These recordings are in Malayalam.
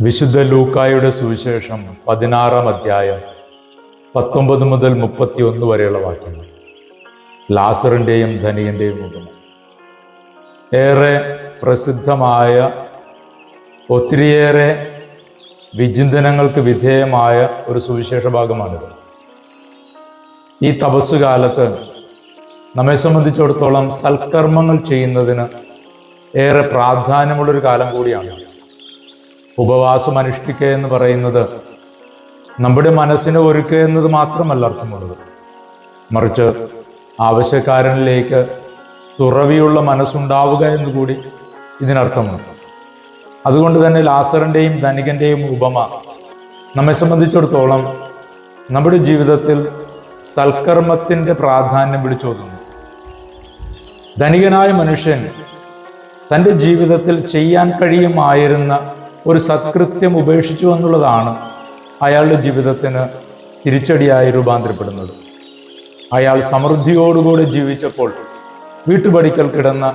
വിശുദ്ധ ലൂക്കായുടെ സുവിശേഷം പതിനാറാം അധ്യായം പത്തൊമ്പത് മുതൽ മുപ്പത്തി ഒന്ന് വരെയുള്ള വാക്യങ്ങൾ. ലാസറിന്റെയും ധനികന്റെയും മുഖം. ഏറെ പ്രസിദ്ധമായ ഒത്തിരിയേറെ വിചിന്തനങ്ങൾക്ക് വിധേയമായ ഒരു സുവിശേഷ ഭാഗമാണിത്. ഈ തപസ്സുകാലത്ത് നമ്മെ സംബന്ധിച്ചിടത്തോളം സൽക്കർമ്മങ്ങൾ ചെയ്യുന്നതിന് ഏറെ പ്രാധാന്യമുള്ളൊരു കാലം കൂടിയാണ്. ഉപവാസം അനുഷ്ഠിക്കുക എന്ന് പറയുന്നത് നമ്മുടെ മനസ്സിനെ ഒരുക്കുക എന്നത് മാത്രമല്ല അർത്ഥമുള്ളത്. മറിച്ച് ആവശ്യക്കാരനിലേക്ക് തുറവിയുള്ള മനസ്സുണ്ടാവുക എന്നുകൂടി ഇതിനർത്ഥമുണ്ട്. അതുകൊണ്ട് തന്നെ ലാസറിന്റെയും ധനികന്റെയും ഉപമ നമ്മെ സംബന്ധിച്ചിടത്തോളം നമ്മുടെ ജീവിതത്തിൽ സൽക്കർമ്മത്തിന്റെ പ്രാധാന്യം വിളിച്ചോതുന്നു. ധനികനായ മനുഷ്യൻ തന്റെ ജീവിതത്തിൽ ചെയ്യാൻ കഴിയുമായിരുന്ന ഒരു സത്കൃത്യം ഉപേക്ഷിച്ചു എന്നുള്ളതാണ് അയാളുടെ ജീവിതത്തിന് തിരിച്ചടിയായി രൂപാന്തരപ്പെടുന്നത്. അയാൾ സമൃദ്ധിയോടുകൂടി ജീവിച്ചപ്പോൾ വീട്ടുപടിക്കൽ കിടന്ന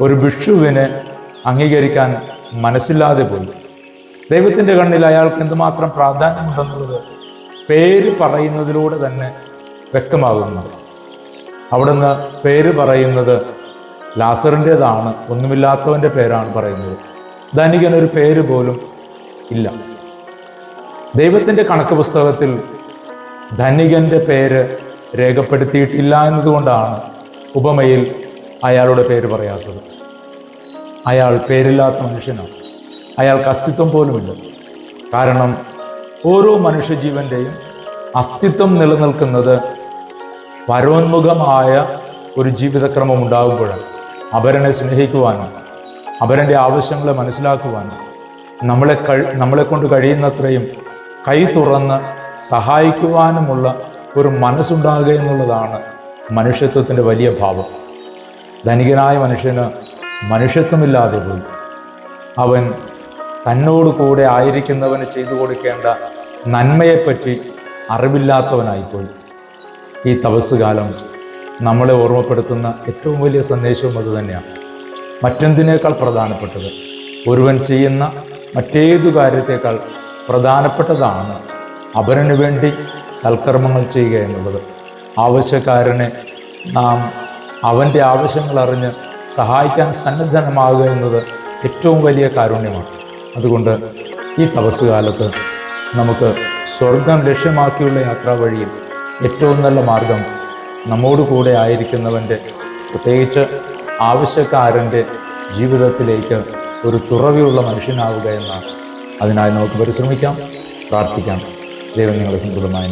ഒരു ഭിക്ഷുവിനെ അംഗീകരിക്കാൻ മനസ്സില്ലാതെ പോയി. ദൈവത്തിന്റെ കണ്ണിൽ അയാൾക്ക് എന്തുമാത്രം പ്രാധാന്യമുണ്ടെന്നുള്ളത് പേര് പറയുന്നതിലൂടെ തന്നെ വ്യക്തമാകുന്നു. അവിടുന്ന് പേര് പറയുന്നത് ലാസറിന്റെതാണ് ഒന്നുമില്ലാത്തവന്റെ പേരാണ് പറയുന്നത്. ധനികനൊരു പേര് പോലും ഇല്ല. ദൈവത്തിന്റെ കണക്ക് പുസ്തകത്തിൽ ധനികന്റെ പേര് രേഖപ്പെടുത്തിയിട്ടില്ല എന്നതുകൊണ്ടാണ് ഉപമയിൽ അയാളുടെ പേര് പറയാത്തത്. അയാൾ പേരില്ലാത്ത മനുഷ്യനാണ്. അയാൾക്ക് അസ്തിത്വം പോലുമില്ല. കാരണം ഓരോ മനുഷ്യജീവന്റെയും അസ്തിത്വം നിലനിൽക്കുന്നത് പരോന്മുഖമായ ഒരു ജീവിതക്രമം ഉണ്ടാകുമ്പോഴാണ് അവരനെ സ്നേഹിക്കുവാനും അവരന്റെ ആവശ്യങ്ങളെ മനസ്സിലാക്കുവാൻ നമ്മളെ നമ്മളെ കൊണ്ട് കഴിയുന്നത്രയും കൈ തുറന്ന് സഹായിക്കുവാനുമുള്ള ഒരു മനസ്സുണ്ടാകുക എന്നുള്ളതാണ് മനുഷ്യത്വത്തിന്റെ വലിയ ഭാവം. ധനികനായ മനുഷ്യന് മനുഷ്യത്വമില്ലാതെ പോയി. അവൻ തന്നോട് കൂടെ ആയിരിക്കുന്നവന് ചെയ്തു കൊടുക്കേണ്ട നന്മയെപ്പറ്റി അറിവില്ലാത്തവനായിപ്പോയി. ഈ തപസ്സുകാലം നമ്മളെ ഓർമ്മപ്പെടുത്തുന്ന ഏറ്റവും വലിയ സന്ദേശവും അതുതന്നെയാണ് മറ്റെന്തിനേക്കാൾ പ്രധാനപ്പെട്ടത്? ഒരുവൻ ചെയ്യുന്ന മറ്റേതു കാര്യത്തേക്കാൾ പ്രധാനപ്പെട്ടതാണ് അവരന് വേണ്ടി സൽക്കർമ്മങ്ങൾ ചെയ്യുക എന്നുള്ളത്. ആവശ്യക്കാരനെ നാം അവന്റെ ആവശ്യങ്ങൾ അറിഞ്ഞ് സഹായിക്കാൻ സന്നദ്ധനമാകുക എന്നത് ഏറ്റവും വലിയ കാരുണ്യമാണ്. അതുകൊണ്ട് ഈ തപസ്സുകാലത്ത് നമുക്ക് സ്വർഗം ലക്ഷ്യമാക്കിയുള്ള യാത്രാ വഴിയിൽ ഏറ്റവും നല്ല മാർഗം നമ്മോട് കൂടെ ആയിരിക്കുന്നവന്റെ പ്രത്യേകിച്ച് ആവശ്യക്കാരന്റെ ജീവിതത്തിലേക്ക് ഒരു തുറവിയുള്ള മനുഷ്യനാവുക എന്നാണ് അതിനായി നമുക്ക് പരിശ്രമിക്കാം പ്രാർത്ഥിക്കാം. ദൈവം നിങ്ങളെ സംതൃപ്തമായി